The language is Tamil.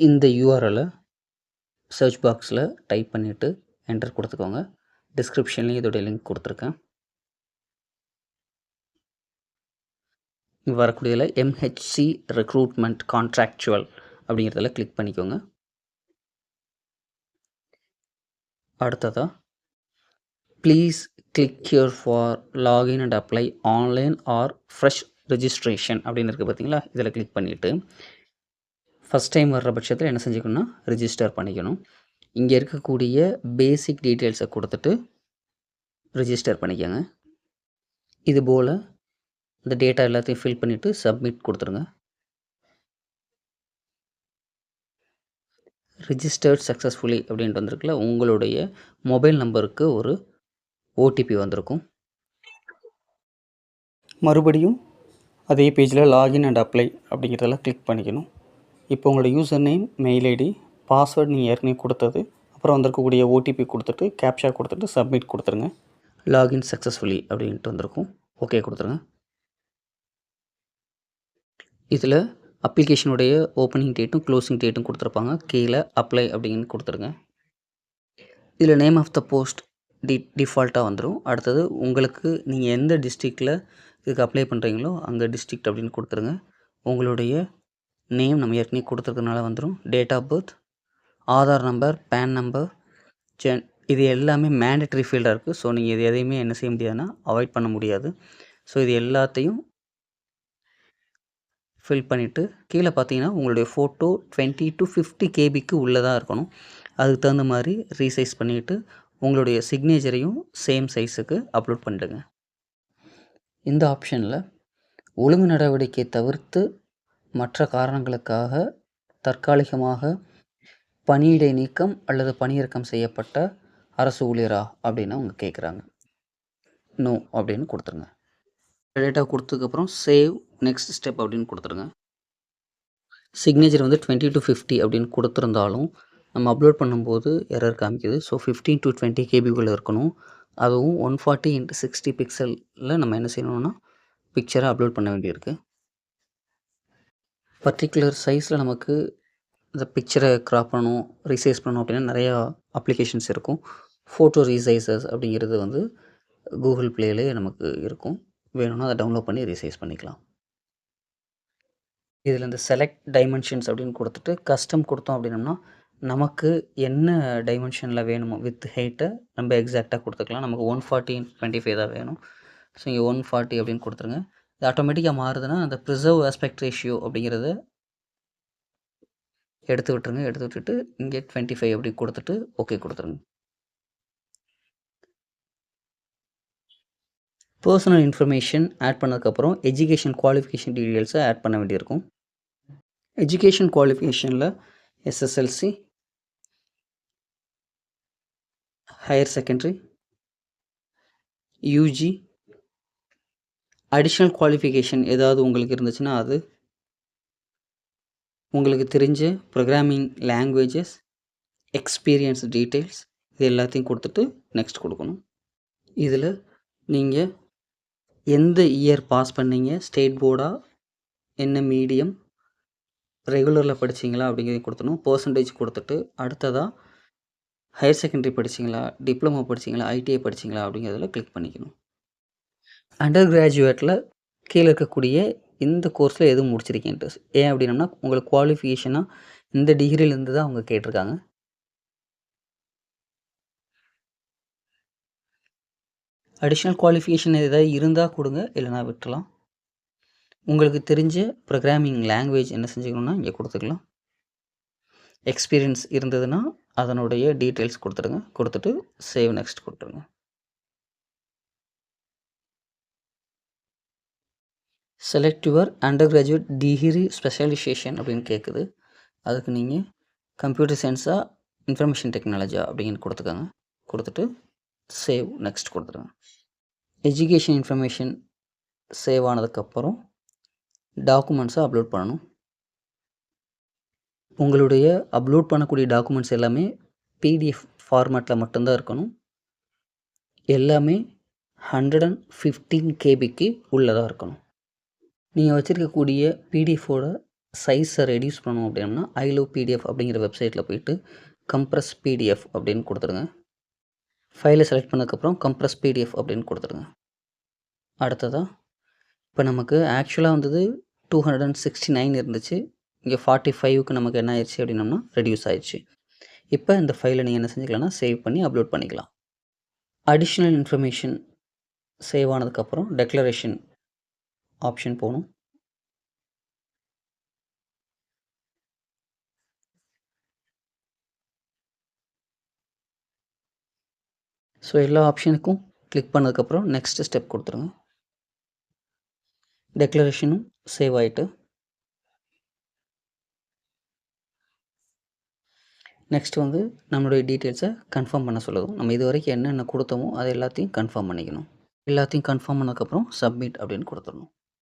இந்த யூஆர்எல்லை சர்ச் பாக்ஸில் டைப் பண்ணிவிட்டு என்டர் கொடுத்துக்கோங்க. டிஸ்கிரிப்ஷன்லேயும் இதோடைய லிங்க் கொடுத்துருக்கேன். இங்கே வரக்கூடியதில் எம்ஹெச்சி ரெக்ரூட்மெண்ட் கான்ட்ராக்சுவல் அப்படிங்கிறதுல கிளிக் பண்ணிக்கோங்க. அடுத்ததாக please click here for login and apply online or fresh registration அப்படின்னு இருக்குது பார்த்தீங்களா இதில் கிளிக் பண்ணிவிட்டு ஃபஸ்ட் டைம் வர்ற பட்சத்தில் என்ன செஞ்சுக்கணும்னா ரிஜிஸ்டர் பண்ணிக்கணும். இங்கே இருக்கக்கூடிய பேசிக் டீட்டெயில்ஸை கொடுத்துட்டு ரிஜிஸ்டர் பண்ணிக்கோங்க. இது போல் இந்த டேட்டா எல்லாத்தையும் ஃபில் பண்ணிவிட்டு சப்மிட் கொடுத்துருங்க. ரிஜிஸ்டர்ட் சக்ஸஸ்ஃபுல்லி அப்படின்ட்டு வந்திருக்குல்ல உங்களுடைய மொபைல் நம்பருக்கு ஒரு ஓடிபி வந்திருக்கும். மறுபடியும் அதே பேஜில் லாகின் அண்ட் அப்ளை அப்படிங்கிறதெல்லாம் கிளிக் பண்ணிக்கணும். இப்போ உங்களோட user name mail ID password நீங்கள் ஏற்கனவே கொடுத்தது. அப்புறம் வந்திருக்கக்கூடிய ஓடிபி கொடுத்துட்டு கேப்ஷா கொடுத்துட்டு சப்மிட் கொடுத்துருங்க. லாகின் சக்ஸஸ்ஃபுல்லி அப்படின்ட்டு வந்திருக்கும். ஓகே கொடுத்துருங்க. இதில் அப்ளிகேஷனுடைய ஓப்பனிங் டேட்டும் க்ளோசிங் டேட்டும் கொடுத்துருப்பாங்க. கீழே அப்ளை அப்படின்னு கொடுத்துருங்க. இதில் நேம் ஆஃப் த போஸ்ட் டி டிஃபால்ட்டாக வந்துடும் அடுத்தது உங்களுக்கு நீங்கள் எந்த டிஸ்ட்ரிக்டில் இதுக்கு அப்ளை பண்ணுறீங்களோ அங்கே டிஸ்ட்ரிக்ட் அப்படின்னு கொடுத்துருங்க. உங்களுடைய நேம் நம்ம ஏற்கனவே கொடுத்துருக்கனால வந்துடும் date of birth Aadhaar number PAN number gen இது எல்லாமே மேண்டட்ரி ஃபீல்டாக இருக்குது ஸோ நீங்கள் இது எதையுமே என்ன செய்ய முடியாதுன்னா அவாய்ட் பண்ண முடியாது. ஸோ இது எல்லாத்தையும் ஃபில் பண்ணிவிட்டு கீழே பார்த்தீங்கன்னா உங்களுடைய ஃபோட்டோ டுவெண்ட்டி டு ஃபிஃப்டி கேபிக்கு உள்ளதாக இருக்கணும். அதுக்கு தகுந்த மாதிரி ரீசைஸ் பண்ணிவிட்டு உங்களுடைய சிக்னேச்சரையும் சேம் சைஸுக்கு அப்லோட் பண்ணிடுங்க. இந்த ஆப்ஷனில் ஒழுங்கு நடவடிக்கையை தவிர்த்து மற்ற காரணங்களுக்காக தற்காலிகமாக பணியிடை நீக்கம் அல்லது பணியிறக்கம் செய்யப்பட்ட அரசு ஊழியரா அப்படின்னு அவங்க கேட்குறாங்க நோ அப்படின்னு கொடுத்துருங்க. டேட்டா கொடுத்ததுக்கப்புறம் சேவ் நெக்ஸ்ட் ஸ்டெப் அப்படின்னு கொடுத்துருங்க. சிக்னேச்சர் வந்து டுவெண்ட்டி டு ஃபிஃப்டி அப்படின்னு கொடுத்துருந்தாலும் நம்ம அப்லோட் பண்ணும்போது எரர் காமிக்குது. ஸோ ஃபிஃப்டீன் டு டுவெண்ட்டி கேபிக்குள்ளே இருக்கணும். அதுவும் ஒன் ஃபார்ட்டி இன்ட்டு சிக்ஸ்டி பிக்சலில் நம்ம என்ன செய்யணும்னா பிக்சரை அப்லோட் பண்ண வேண்டியிருக்கு. பர்டிகுலர் சைஸில் நமக்கு இந்த பிக்சரை க்ராப் பண்ணணும் ரீசைஸ் பண்ணணும் அப்படின்னா நிறையா அப்ளிகேஷன்ஸ் இருக்கும். ஃபோட்டோ ரீசைசஸ் அப்படிங்கிறது வந்து கூகுள் ப்ளேலே நமக்கு இருக்கும். வேணும்னா அதை டவுன்லோட் பண்ணி ரீசைஸ் பண்ணிக்கலாம். இதில் இந்த செலக்ட் டைமென்ஷன்ஸ் அப்படின்னு கொடுத்துட்டு கஸ்டம் கொடுத்தோம் அப்படின்னம்னா நமக்கு என்ன டைமென்ஷனில் வேணுமோ வித் ஹைட்டை நம்ம எக்ஸாக்டாக கொடுத்துக்கலாம். நமக்கு ஒன் ஃபார்ட்டி டுவெண்ட்டி ஃபைவ் தான் வேணும். ஸோ இங்கே ஒன் ஃபார்ட்டி அப்படின்னு கொடுத்துருங்க. இது ஆட்டோமேட்டிக்காக மாறுதுன்னா அந்த ப்ரிசர்வ் ஆஸ்பெக்ட் ரேஷியோ அப்படிங்கிறத எடுத்து விட்டுருங்க. எடுத்து விட்டுட்டு இங்கே டுவெண்ட்டி ஃபைவ் அப்படி கொடுத்துட்டு ஓகே கொடுத்துருங்க. பர்சனல் இன்ஃபர்மேஷன் ஆட் பண்ணதுக்கப்புறம் எஜுகேஷன் குவாலிஃபிகேஷன் டீட்டெயில்ஸை ஆட் பண்ண வேண்டியிருக்கும். Education குவாலிஃபிகேஷனில் SSLC higher secondary UG additional qualification ஏதாவது உங்களுக்கு இருந்துச்சுன்னா அது உங்களுக்கு தெரிஞ்ச ப்ரோக்ராமிங் லாங்குவேஜஸ் எக்ஸ்பீரியன்ஸ் டீட்டெயில்ஸ் இது எல்லாத்தையும் கொடுத்துட்டு நெக்ஸ்ட் கொடுக்கணும். இதில் நீங்கள் எந்த இயர் பாஸ் பண்ணீங்க? ஸ்டேட் போர்டாக என்ன மீடியம் ரெகுலரில் படிச்சிங்களா? அப்படிங்கிறதையும் கொடுத்துணும் பர்சன்டேஜ் கொடுத்துட்டு அடுத்ததாக ஹையர் செகண்டரி படிச்சிங்களா? டிப்ளமோ படிச்சிங்களா? ஐடிஐ படிச்சிங்களா? அப்படிங்கிறதுல கிளிக் பண்ணிக்கணும். அண்டர் கிராஜுவேட்டில் கீழே இருக்கக்கூடிய இந்த கோர்ஸில் எதுவும் முடிச்சிருக்கீன்ட்டு ஏன் அப்படின்னம்னா உங்களுக்கு குவாலிஃபிகேஷனாக இந்த டிகிரிலேருந்து தான் அவங்க கேட்டிருக்காங்க. அடிஷ்னல் குவாலிஃபிகேஷன் ஏதாவது இருந்தால் கொடுங்க இல்லைனா விட்டுலாம் உங்களுக்கு தெரிஞ்ச ப்ரோக்ராமிங் லாங்குவேஜ் என்ன செஞ்சுக்கணுன்னா இங்கே கொடுத்துக்கலாம். எக்ஸ்பீரியன்ஸ் இருந்ததுன்னா அதனுடைய டீட்டெயில்ஸ் கொடுத்துடுங்க. கொடுத்துட்டு சேவ் நெக்ஸ்ட் கொடுத்துருங்க select your under graduate degree specialisation அப்படின்னு கேட்குது அதுக்கு நீங்கள் கம்ப்யூட்டர் சயின்ஸாக இன்ஃபர்மேஷன் டெக்னாலஜியா அப்படின்னு கொடுத்துக்கோங்க. கொடுத்துட்டு சேவ் நெக்ஸ்ட் கொடுத்துருங்க. எஜுகேஷன் இன்ஃபர்மேஷன் சேவ் ஆனதுக்கப்புறம் டாக்குமெண்ட்ஸை அப்லோட் பண்ணணும். உங்களுடைய அப்லோட் பண்ணக்கூடிய டாக்குமெண்ட்ஸ் எல்லாமே பிடிஎஃப் ஃபார்மேட்டில் மட்டும்தான் இருக்கணும். எல்லாமே ஹண்ட்ரட் அண்ட் ஃபிஃப்டீன் கேபிக்கு உள்ளதாக இருக்கணும். நீங்கள் வச்சுருக்கக்கூடிய பிடிஎஃபோட சைஸை ரெடியூஸ் பண்ணணும் அப்படின்னா ஐ லவ் பிடிஎஃப் அப்படிங்கிற வெப்சைட்டில் போயிட்டு கம்ப்ரஸ் பிடிஎஃப் அப்படின்னு கொடுத்துருங்க ஃபைலை செலக்ட் பண்ணதுக்கப்புறம் கம்ப்ரஸ் பிடிஎஃப் அப்படின்னு கொடுத்துருங்க அடுத்ததாக இப்போ நமக்கு ஆக்சுவலாக வந்தது two hundred and sixty nine இருந்துச்சு. இங்கே ஃபார்ட்டி ஃபைவுக்கு நமக்கு என்ன ஆயிடுச்சு அப்படின்னம்னா ரெடியூஸ் ஆயிடுச்சு. இப்போ இந்த ஃபைலை நீங்கள் என்ன செஞ்சுக்கலாம்னா சேவ் பண்ணி அப்லோட் பண்ணிக்கலாம். அடிஷ்னல் இன்ஃபர்மேஷன் சேவ் ஆனதுக்கப்புறம் டெக்ளரேஷன் ஆப்ஷன் போகணும். ஸோ எல்லா ஆப்ஷனுக்கும் கிளிக் பண்ணதுக்கப்புறம் நெக்ஸ்ட் ஸ்டெப் கொடுத்துருங்க. டெக்ளரேஷனும் சேவ் ஆகிட்டு நெக்ஸ்ட் வந்து நம்மளுடைய டீட்டெயில்ஸை கன்ஃபார்ம் பண்ண சொல்லுதும் நம்ம இது வரைக்கும் என்னென்ன கொடுத்தோமோ அது எல்லாத்தையும் கன்ஃபார்ம் பண்ணிக்கணும். எல்லாத்தையும் கன்ஃபார்ம் பண்ணதுக்கப்புறம் சப்மிட் அப்படின்னு கொடுத்துடணும்.